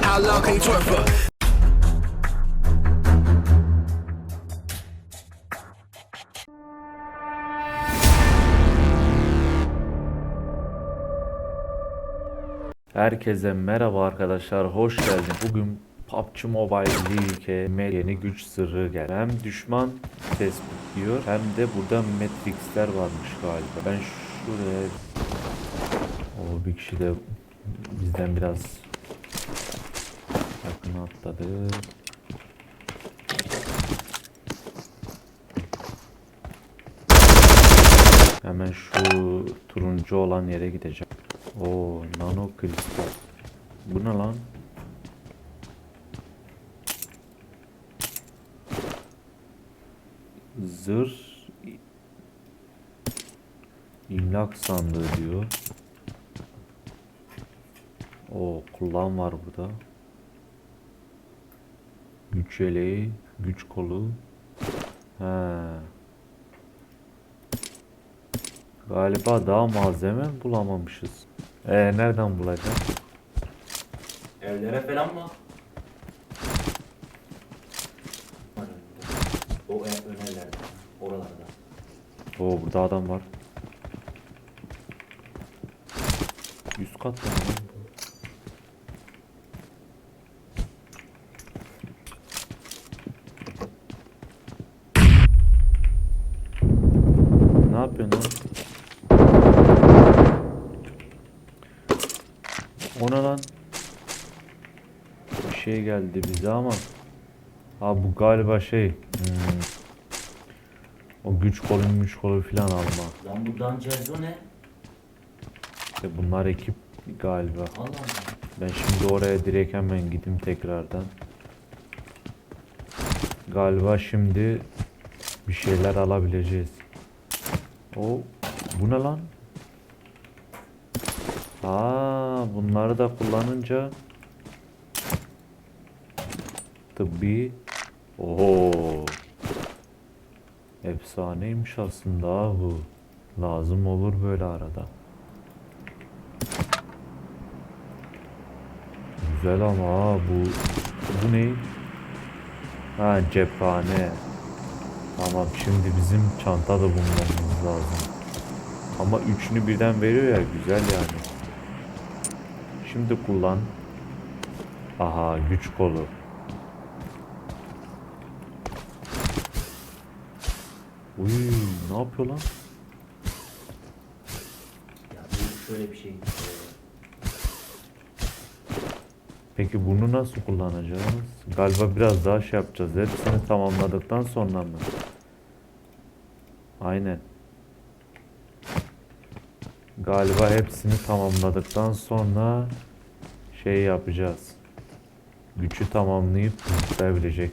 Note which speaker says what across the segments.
Speaker 1: How long can you twerk for?
Speaker 2: Herkese merhaba arkadaşlar, hoş geldin. Bugün PUBG Mobile League'e yeni güç sırrı geldi. Hem düşman tespit diyor hem de burada Matrix'ler varmış galiba. Ben şuraya... O bir kişi de bizden biraz yakın atladı. Hemen şu turuncu olan yere gideceğim. Oo, nano kristal. Bu ne lan? Zırh imlak sandığı diyor. O kullan var burada. Güç yeleği, güç kolu. He. Galiba daha malzeme bulamamışız. Ee, nereden bulacağız?
Speaker 3: Evlere falan mı? O ev ön evlerde. Oralarda.
Speaker 2: Oo burada adam var. Üst katta mı? lan bu? Ne yapıyorsun lan? O ne lan? Bir şey geldi bize ama. Ha bu galiba şey. hmm, o güç kolu güç kolu filan alma.
Speaker 3: Lan bu Dancerzo ne?
Speaker 2: İşte bunlar ekip galiba.
Speaker 3: Allah Allah.
Speaker 2: Ben şimdi oraya direkt hemen gideyim tekrardan. Galiba şimdi bir şeyler alabileceğiz. O bu ne lan? Aa bunları da kullanınca tıbbi Oho Efsaneymiş aslında ha bu. Lazım olur böyle arada. Güzel ama ha bu bu ne? Ha cephane. Tamam şimdi bizim çanta da bulmamız lazım. Ama üçünü birden veriyor ya güzel yani. Şimdi kullan. Aha güç kolu. Uy ne yapıyor lan?
Speaker 3: Ya bu şöyle bir şey.
Speaker 2: Peki bunu nasıl kullanacağız? Galiba biraz daha şey yapacağız. Hepsini tamamladıktan sonra mı? Aynen. Galiba hepsini tamamladıktan sonra şey yapacağız. Gücü tamamlayıp zıplayabilecek.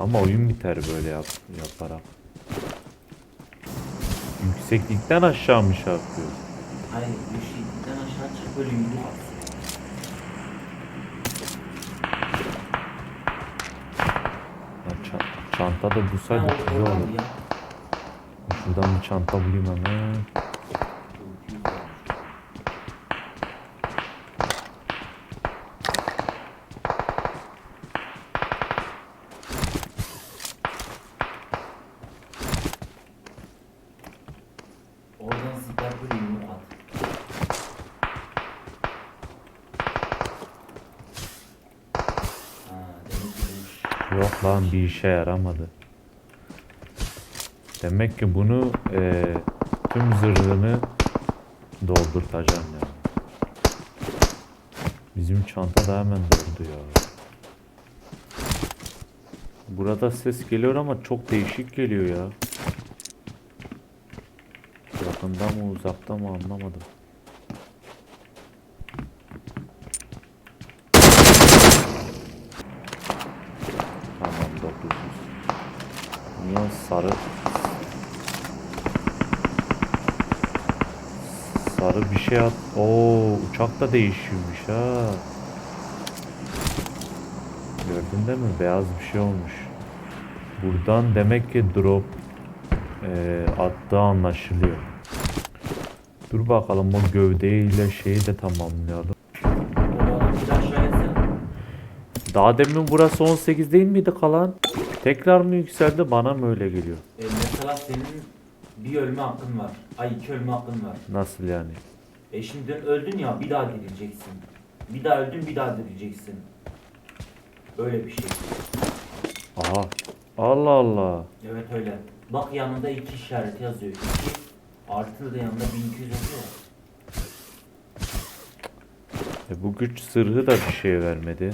Speaker 2: Ama oyun biter böyle yap yaparak. Yükseklikten aşağı mı yapıyor?
Speaker 3: Hayır şeyden aşağı çık böyle.
Speaker 2: Ya ça- çanta da
Speaker 3: o-
Speaker 2: güzel olur. Şuradan bir çanta bulayım hemen.
Speaker 3: Oradan zıplar böyle yumruk at. Ha demek ki bu iş.
Speaker 2: Yok lan bir işe yaramadı. Demek ki bunu eee, tüm zırhını doldurtacağım ya. Bizim çanta da hemen doldu ya. Burada ses geliyor ama çok değişik geliyor ya. Yakında mı uzakta mı anlamadım. Sarı sarı bir şey at. Oo uçak da değişiyormuş ha. Gördün değil mi? Beyaz bir şey olmuş. Buradan demek ki drop eee attığı anlaşılıyor. Dur bakalım o gövdeyle şeyi de tamamlayalım. Daha demin burası 18 değil miydi kalan? Tekrar mı yükseldi bana mı öyle geliyor?
Speaker 3: E, mesela senin bir ölme hakkın var. Ay iki ölme hakkın var.
Speaker 2: Nasıl yani?
Speaker 3: E şimdi dün öldün ya bir daha dirileceksin. Bir daha öldün bir daha dirileceksin. Öyle bir şey.
Speaker 2: Aha. Allah Allah.
Speaker 3: Evet öyle. Bak yanında iki işareti yazıyor. İki artı da yanında 1200 yazıyor.
Speaker 2: E bu güç sırrı da bir şey vermedi.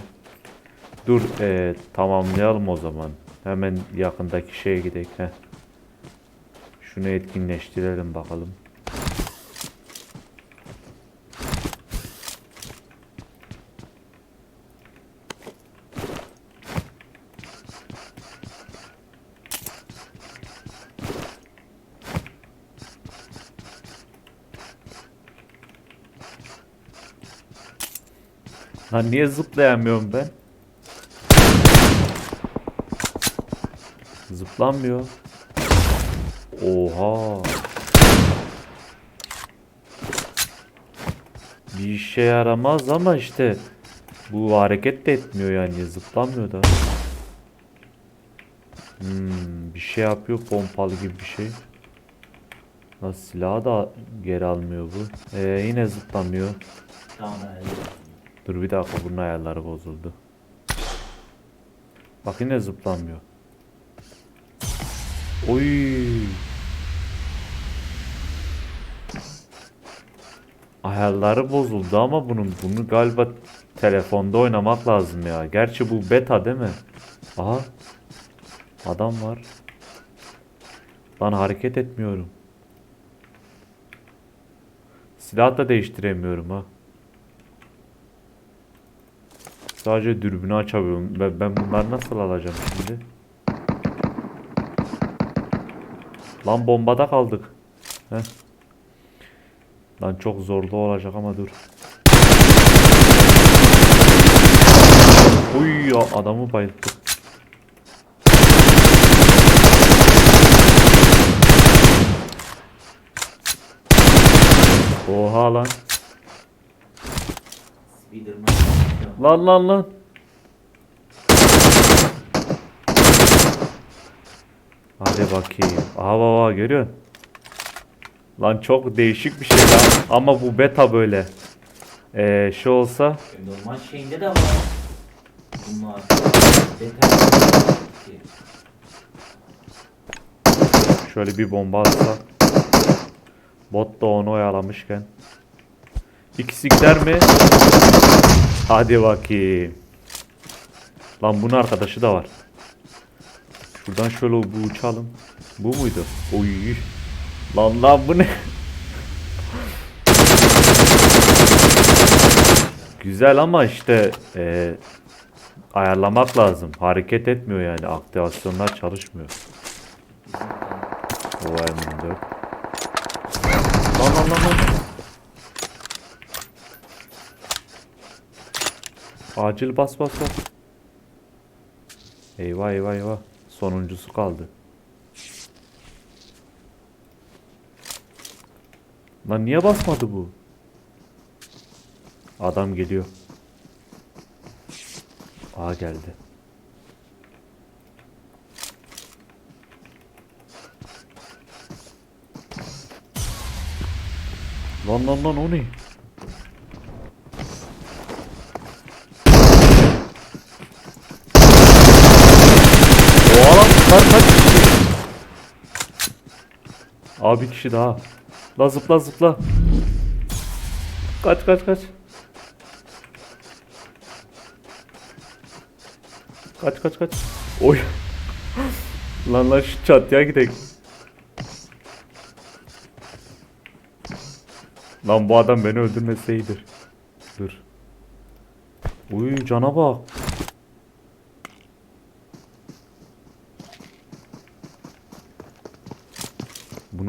Speaker 2: Dur e, tamamlayalım o zaman. Hemen yakındaki şeye gidelim. Heh. Şunu etkinleştirelim bakalım. Lan niye zıplayamıyorum ben? Zıplanmıyor. Oha. Bir işe yaramaz ama işte bu hareket de etmiyor yani zıplamıyor da. Hmm, bir şey yapıyor pompalı gibi bir şey. Nasıl silahı da geri almıyor bu. Ee, yine zıplamıyor.
Speaker 3: Tamam
Speaker 2: Dur bir dakika bunun ayarları bozuldu. Bak yine zıplamıyor. Oy. Ayarları bozuldu ama bunun bunu galiba telefonda oynamak lazım ya. Gerçi bu beta değil mi? Aha. Adam var. Lan hareket etmiyorum. Silah da değiştiremiyorum ha. Sadece dürbünü açabiliyorum. Ben, ben bunları nasıl alacağım şimdi? Lan bombada kaldık. Heh. Lan çok zorlu olacak ama dur. Uy ya adamı bayılttı. Oha lan. Lan lan lan. Hadi bakayım. Aha baba görüyorsun. Lan çok değişik bir şey lan. Ama bu beta böyle. Ee, şu olsa
Speaker 3: E, normal şeyinde de var. Bunlar. Detay.
Speaker 2: şöyle bir bomba atsa. Bot da onu oyalamışken. İkisi gider mi? Hadi bakayım. Lan bunun arkadaşı da var. Şuradan şöyle bu uçalım. Bu muydu? Oy. Lan lan bu ne? Güzel ama işte eee, ayarlamak lazım. Hareket etmiyor yani. Aktivasyonlar çalışmıyor. O M4. Lan lan lan lan. Acil bas bas bas. Eyvah eyvah eyvah. Sonuncusu kaldı. Lan niye basmadı bu? Adam geliyor. Aa geldi. Lan lan lan o ne? Oha lan kaç kaç kişi? Abi bir kişi daha. La zıpla zıpla. Kaç kaç kaç. Kaç kaç kaç. Oy. lan lan şu çatıya gidelim. Lan bu adam beni öldürmeseydi. Dur. Uy cana bak.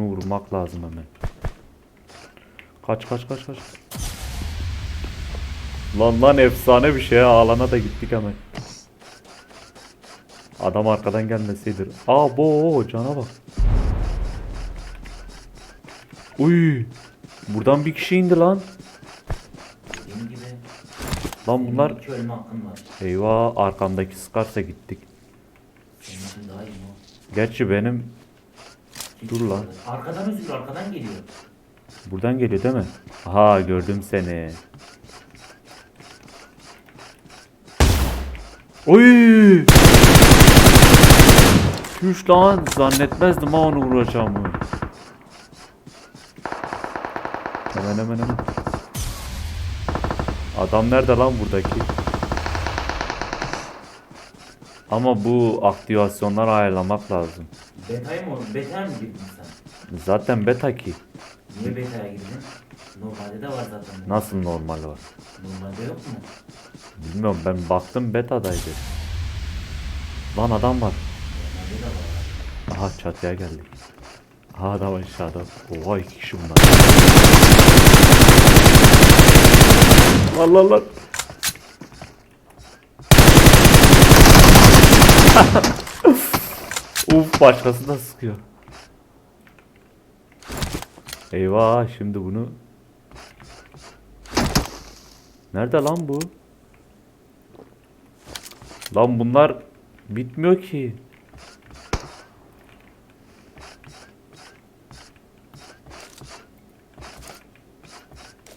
Speaker 2: Bunu vurmak lazım hemen. Kaç kaç kaç kaç. Lan lan efsane bir şey ha. Alana da gittik hemen. Adam arkadan gelmeseydir. Aa bo cana bak. Uy. Buradan bir kişi indi lan.
Speaker 3: Benim gibi.
Speaker 2: Lan
Speaker 3: Senin
Speaker 2: bunlar
Speaker 3: iki ölme hakkın var.
Speaker 2: eyvah arkamdaki sıkarsa gittik.
Speaker 3: Senin için daha iyi mi?
Speaker 2: Gerçi benim Dur lan.
Speaker 3: Arkadan özgür arkadan geliyor.
Speaker 2: buradan geliyor değil mi? Aha gördüm seni. Oy! Güç lan zannetmezdim ha onu vuracağımı. Hemen hemen hemen. Adam nerede lan buradaki? Ama bu aktivasyonları ayarlamak lazım.
Speaker 3: Beta'ya mı Beta'ya mı girdin sen?
Speaker 2: Zaten beta ki.
Speaker 3: Niye beta'ya girdin? Normalde de var zaten.
Speaker 2: Nasıl normal var?
Speaker 3: Normalde yok mu?
Speaker 2: Bilmiyorum ben baktım betadaydı. Lan adam var.
Speaker 3: Normalde de var.
Speaker 2: Aha çatıya geldik. Aha adam aşağıda. Oha iki kişi bunlar. Lan lan. Uf başkası da sıkıyor. Eyvah şimdi bunu Nerede lan bu? Lan bunlar bitmiyor ki.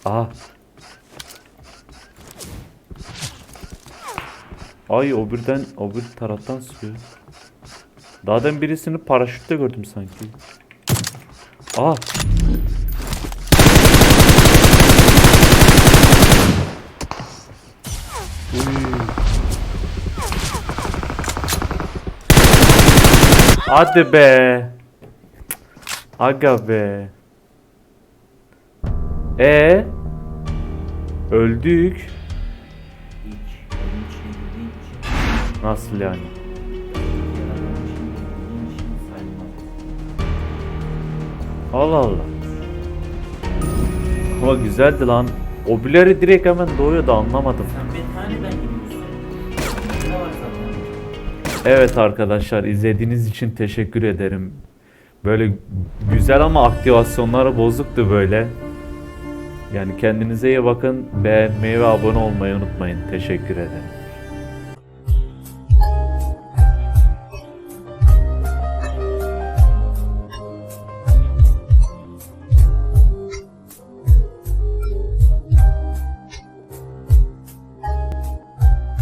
Speaker 2: Aha. Ay o birden o bir taraftan sıkıyor. Daha birisini paraşütle gördüm sanki. Aa. Hadi be. Aga be. E öldük. Nasıl yani? Allah Allah. Ama güzeldi lan. Obileri direkt hemen doğuyor da anlamadım. Evet arkadaşlar izlediğiniz için teşekkür ederim. Böyle güzel ama aktivasyonları bozuktu böyle. Yani kendinize iyi bakın. Beğenmeyi ve abone olmayı unutmayın. Teşekkür ederim.